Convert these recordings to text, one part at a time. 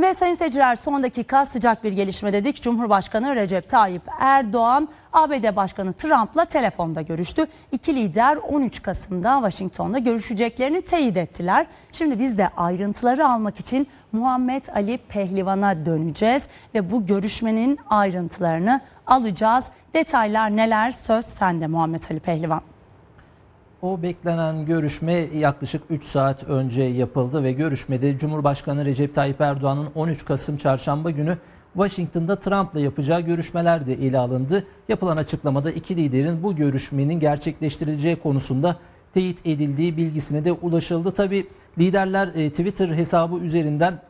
Ve sayın seyirciler son dakika sıcak bir gelişme dedik. Cumhurbaşkanı Recep Tayyip Erdoğan ABD Başkanı Trump'la telefonda görüştü. İki lider 13 Kasım'da Washington'da görüşeceklerini teyit ettiler. Şimdi biz de ayrıntıları almak için Muhammed Ali Pehlivan'a döneceğiz ve bu görüşmenin ayrıntılarını alacağız. Detaylar neler? Söz sende Muhammed Ali Pehlivan. O beklenen görüşme yaklaşık 3 saat önce yapıldı ve görüşmede Cumhurbaşkanı Recep Tayyip Erdoğan'ın 13 Kasım Çarşamba günü Washington'da Trump'la yapacağı görüşmeler de ele alındı. Yapılan açıklamada iki liderin bu görüşmenin gerçekleştirileceği konusunda teyit edildiği bilgisine de ulaşıldı. Tabi liderler e, Twitter hesabı üzerinden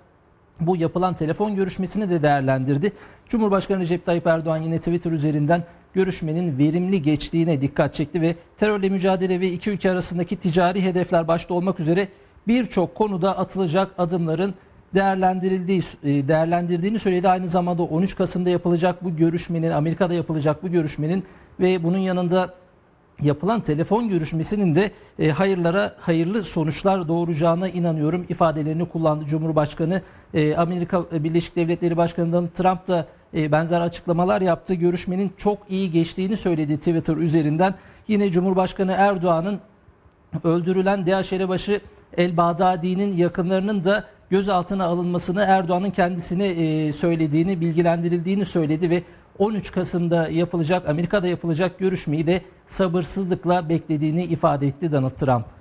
bu yapılan telefon görüşmesini de değerlendirdi. Cumhurbaşkanı Recep Tayyip Erdoğan yine Twitter üzerinden görüşmenin verimli geçtiğine dikkat çekti ve terörle mücadele ve iki ülke arasındaki ticari hedefler başta olmak üzere birçok konuda atılacak adımların değerlendirildiği e, değerlendirdiğini söyledi. Aynı zamanda 13 Kasım'da yapılacak bu görüşmenin, Amerika'da yapılacak bu görüşmenin ve bunun yanında yapılan telefon görüşmesinin de e, hayırlara hayırlı sonuçlar doğuracağına inanıyorum ifadelerini kullandı Cumhurbaşkanı. E, Amerika Birleşik Devletleri Başkanı Trump da e, benzer açıklamalar yaptı. Görüşmenin çok iyi geçtiğini söyledi Twitter üzerinden. Yine Cumhurbaşkanı Erdoğan'ın öldürülen DAEŞ elebaşı El Bağdadi'nin yakınlarının da gözaltına alınmasını Erdoğan'ın kendisine söylediğini, bilgilendirildiğini söyledi ve 13 Kasım'da yapılacak, Amerika'da yapılacak görüşmeyi de sabırsızlıkla beklediğini ifade etti Donald Trump.